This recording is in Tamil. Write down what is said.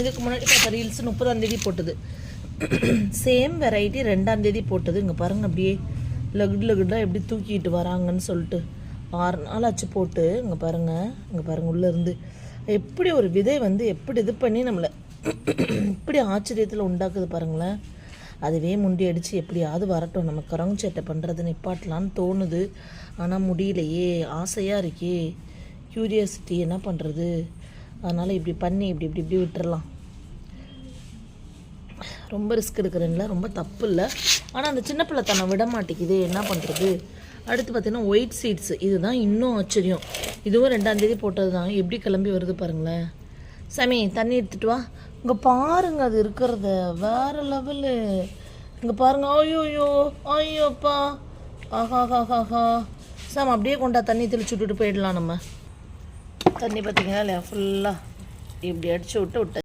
இதுக்கு முன்னாடி பார்த்த ரீல்ஸ் முப்பதாந்தேதி போட்டது. சேம் வெரைட்டி ரெண்டாந்தேதி போட்டது. இங்கே பாருங்க அப்படியே லகுடு லகுடாக எப்படி தூக்கிட்டு வராங்கன்னு சொல்லிட்டு. ஆறு நாள் ஆச்சு போட்டு. இங்கே பாருங்க இங்கே பாருங்க உள்ளேருந்து எப்படி ஒரு விதை வந்து எப்படி இது பண்ணி நம்மளை இப்படி ஆச்சரியத்தில் உண்டாக்குது பாருங்களேன். அதுவே முண்டி அடித்து எப்படியாவது வரட்டும். நம்ம கரங்கு சேட்டை பண்ணுறது நிப்பாட்டலான்னு தோணுது. ஆனால் முடியலையே. ஆசையாக இருக்கே. க்யூரியாசிட்டி என்ன பண்ணுறது அதனால் இப்படி பண்ணி இப்படி இப்படி இப்படி விட்டுறலாம். ரொம்ப ரிஸ்க் எடுக்கிறேன்ல ரொம்ப தப்பு இல்லை. ஆனால் அந்த சின்ன பிள்ளை தன்னை விட மாட்டேங்குது என்ன பண்ணுறது அடுத்து பார்த்தீங்கன்னா ஒயிட் சீட்ஸ் இதுதான் இன்னும் ஆச்சரியம். இதுவும் ரெண்டாந்தேதி போட்டது தான் எப்படி கிளம்பி வருது பாருங்களேன். சாமி தண்ணி எடுத்துட்டு வா. இங்கே பாருங்க அது இருக்கிறத. வேற லெவலு இங்கே பாருங்க. ஐயோயோ ஐயோப்பா ஆஹா ஹா ஹா ஹா சாம் அப்படியே கொண்டா தண்ணி தெளிச்சு விட்டுட்டு போயிடலாம் நம்ம. தண்ணி பார்த்தீங்கன்னா இல்லையா ஃபுல்லாக இப்படி அடித்து விட்டு விட்ட